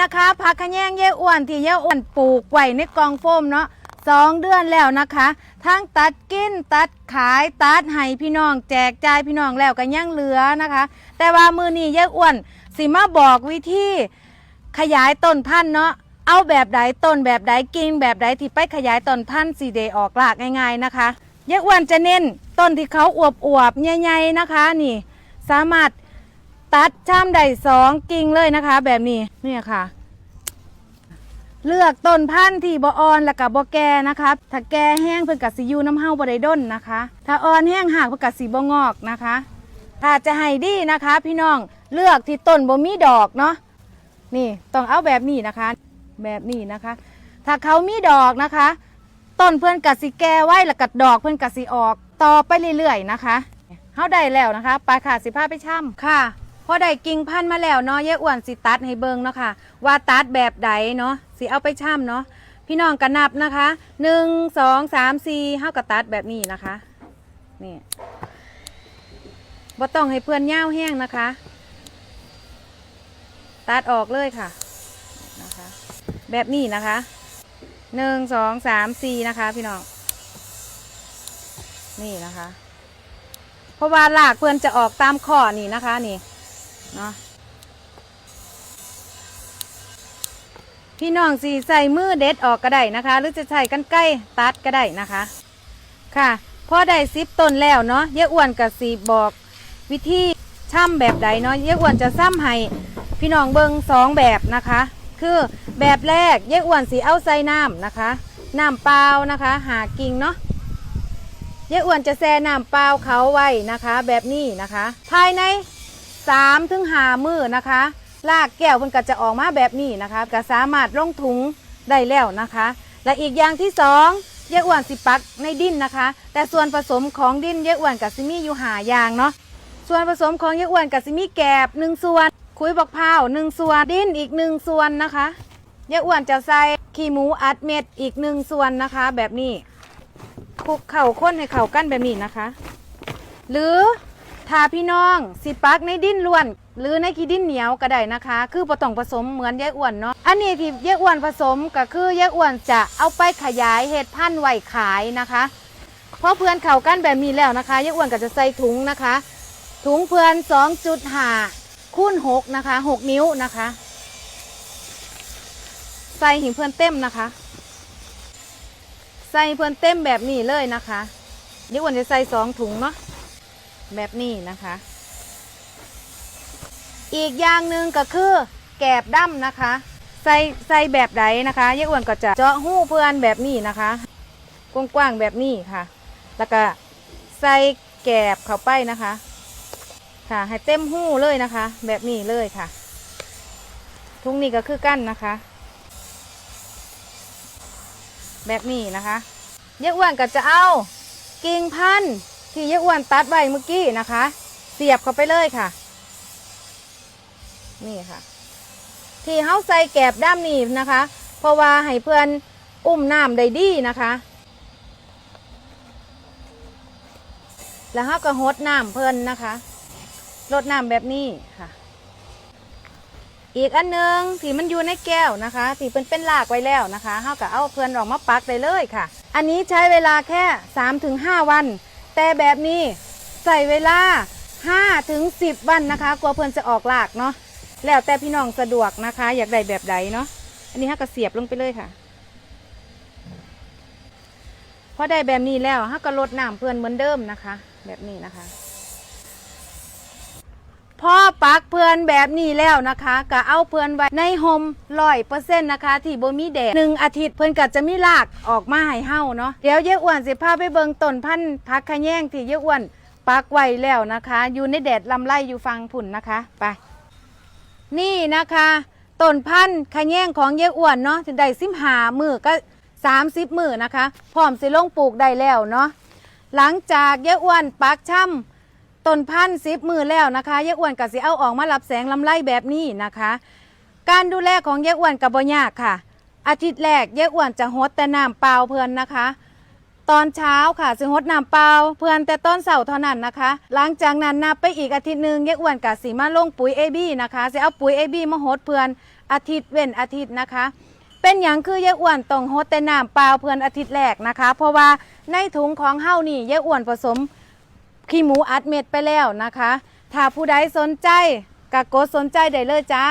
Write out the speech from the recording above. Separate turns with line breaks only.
นะคะผักขะแยงเย่อ้วนที่เย่อ้วนปลูกไว้ในกองโฟมเนาะสองเดือนแล้วนะคะทั้งตัดกินตัดขายตัดให้พี่น้อง แจกจ่ายพี่น้องแล้วก็ยังเหลือนะคะ แต่ว่ามือนี้เย่อ้วนสิมาบอกวิธีขยายต้นพันธุ์เนาะเอาแบบใดต้นแบบใดกิ่งแบบใดที่ไปขยายต้นพันธุ์สีเดออกรากง่าย ๆนะคะเยอะอ้วนจะเน้นต้นที่เขาอวบอวบๆใหญ่ๆนะคะนี่ สามารถ ตัดช่ำได้สองกิ่งเลยนะคะ แบบนี้เนี่ยค่ะ เลือกต้นพันธุ์ที่บอ่อนและกับบอแก่นะคะถ้าแก่แห้งเพื่อกัดสิยูน้ำเฮาบไดด้นนะคะ ถ้าอ่อนแห้งหากเพื่อกัดสีบองอกนะคะ ถ้าจะให้ดีนะคะ พี่น้องเลือกที่ต้นบ่มีดอกเนาะนี่ต้องเอาแบบนี้นะคะ แบบนี้นะคะ ถ้าเขามีดอกนะคะ ต้นเพื่อนกัดสีแก่ไว้แล้วกัดดอกเพื่อนกัดสีออก ต่อไปเรื่อยๆนะคะเฮาได้แล้วนะคะไปค่ะสิพาไปช่ำค่ะ พอได้กิ่งพันธุ์มาแล้วเนาะยายอ้วนสิตัดให้เบิ่งเนาะค่ะ ว่าตัดแบบใดเนาะสิเอาไปช่ำเนาะพี่น้องกันนับนะคะหนึ่งสองสามสี่เฮาก็ตัดแบบนี้นะคะนี่บ่ต้องให้เพื่อนย่าวแห้งนะคะ ตัดออกเลยค่ะนะคะ แบบนี้นะคะหนึ่งสองสามสี่นะคะ พี่น้องนี่นะคะ เพราะว่าหลากเพื่อนจะออกตามข้อนี่นะคะ นี่ เนาะพี่น้องสีใส่มือเด็ดออกก็ได้นะคะ หรือจะใช้กันไกล้ตัดก็ได้นะคะ ค่ะพอได้ซิปต้นแล้วเนาะเยอะอ้วนกับสีบอก วิธีช่ำแบบใดเนาะเยอะอ้วนจะซ้ำให้พี่น้องเบิงสองแบบนะคะ คือแบบแรกเยอะอ้วนสีเอาใส่น้ำนะคะน้ำเปล่านะคะ หากิ่งเนาะยายอ้วนจะแช่น้ำเปล่าเขาไว้นะคะ แบบนี้นะคะ ภายใน 3ถึง5มือนะคะลากแก้วมันก็จะออกมาแบบนี้นะคะก็สามารถลงถุงได้แล้วนะคะ และอีกอย่างที่สองยายอ้วนสิปักในดินนะคะ แต่ส่วนผสมของดินยายอ้วนกับซิมีอยู่หาอย่างเนาะส่วนผสมของยายอ้วนกับซิมีแกบหนึ่งส่วน คุยบักพร้าหนึ่งส่วนดินอีกหนึ่งส่วนนะคะยายอ้วนจะใส่ขี้หมูอัดเม็ดอีกหนึ่งส่วนนะคะ แบบนี้คลุกเข่าข้นให้เข่ากันแบบนี้นะคะ หรือ ถ้าพี่น้องสิปักในดินล้วน หรือในขี้ดินเหนียวก็ได้นะคะ คือบ่ต้องผสมเหมือนยายอ้วนเนาะอันนี้ที่ยายอ้วนผสมก็คือยายอ้วนจะเอาไปขยายเห็ดพันธุ์ไว้ขายนะคะเพราะเพื่อนเข่ากันแบบนี้แล้วนะคะยายอ้วนก็จะใส่ถุงนะคะ ถุงเพื่อน2.5คูณ6นะคะ6 นิ้วนะคะ ใส่หิงเพื่อนเต็มนะคะ ใส่เพื่อนเต็มแบบนี้เลยนะคะเดี๋ยอ้วนจะใส่สองถุงเนาะ แบบนี้นะคะ อีกอย่างหนึ่งก็คือแกบดำนะคะ ใส่ใส่แบบใดนะคะยายอ้วนก็จะเจาะหูเพื่อนแบบนี้นะคะกว้างๆแบบนี้ค่ะ แล้วก็ใส่แกบเข้าไปนะคะ ค่ะให้เต็มหูเลยนะคะ แบบนี้เลยค่ะ ทุงนี้ก็คือกั้นนะคะ แบบนี้นะคะเยอะอ้วนก็จะเอากิ่งพันธุ์ ที่เยอะอ้วนตัดไว้เมื่อกี้นะคะ เสียบเข้าไปเลยค่ะ นี่ค่ะ ที่เฮาใส่แกบด้ามนี่นะคะ เพราะว่าให้เพื่อนอุ้มน้ำได้ดีนะคะ แล้วเฮาก็หดน้ำเพื่อนนะคะลดน้ำแบบนี้ค่ะ อีกอันหนึงที่มันอยู่ในแก้วนะคะ ที่เป็นเป็นลากไว้แล้วนะคะเฮาก็เอาเพื่อนออกมาปักได้เลยค่ะ อันนี้ใช้เวลาแค่ 3-5 วัน แต่แบบนี้ใส่เวลา5-10 วันนะคะ กลัวเพื่อนจะออกหลากเนาะแล้วแต่พี่น้องสะดวกนะคะ อยากได้แบบใดเนาะอันนี้ฮาก็เสียบลงไปเลยค่ะพอได้แบบนี้แล้วฮาก็ลดน้ำเพื่อนเหมือนเดิมนะคะ แบบนี้นะคะ พอปักเพื่อนแบบนี้แล้วนะคะก็เอาเพื่อนไว้ในโฮมร้อยเปอร์เซ็นต์นะคะ ที่บ่มีแดดหนึ่งอาทิตย์เพื่อนก็จะมีรากออกมาให้เฮาเนาะเดี๋ยวเยอะอ้วนสิพาไปเบิงต้นพันธุ์พักขะแยงที่เยอะอ้วนปักไว้แล้วนะคะ อยู่ในแดดลำไรอยู่ฟังผุ่นนะคะไปนี่นะคะต้นพันธุ์ขะแยงของเยอะอ้วนเนาะถึงได้สิบหามือก็สามิบมือนะคะพร้อมสิลงปลูกได้แล้วเนาะหลังจากเยอะอ้วนปักช่ำ ต้นพันสิบมือแล้วนะคะยายอ้วนกับสิเอาออกมารับแสงลำไล่แบบนี้นะคะ การดูแลของยายอ้วนกับบยากค่ะ อาทิตย์แรกยายอ้วนจะฮดแต่น้ำเปล่าเพื่อนนะคะ ตอนเช้าค่ะสิฮดน้ำเปล่าเพื่อนแต่ต้นเสาเท่านั้นนะคะ หลังจากนั้นนับไปอีกอาทิตย์หนึ่งยายอ้วนกับสีมาลงปุ๋ยเอบีนะคะสิเอาปุ๋ยเอบีมาฮดเพื่อนอาทิตย์เว้นอาทิตย์นะคะเป็นอย่างคือยายอ้วนต้องโฮดแต่น้ำเปล่าเพื่อนอาทิตย์แรกนะคะ เพราะว่าในถุงของเฮานี่ยายอ้วนผสม ขี้หมูอัดเม็ดไปแล้วนะคะ ถ้าผู้ใดสนใจกะกดสนใจได้เลยจ้า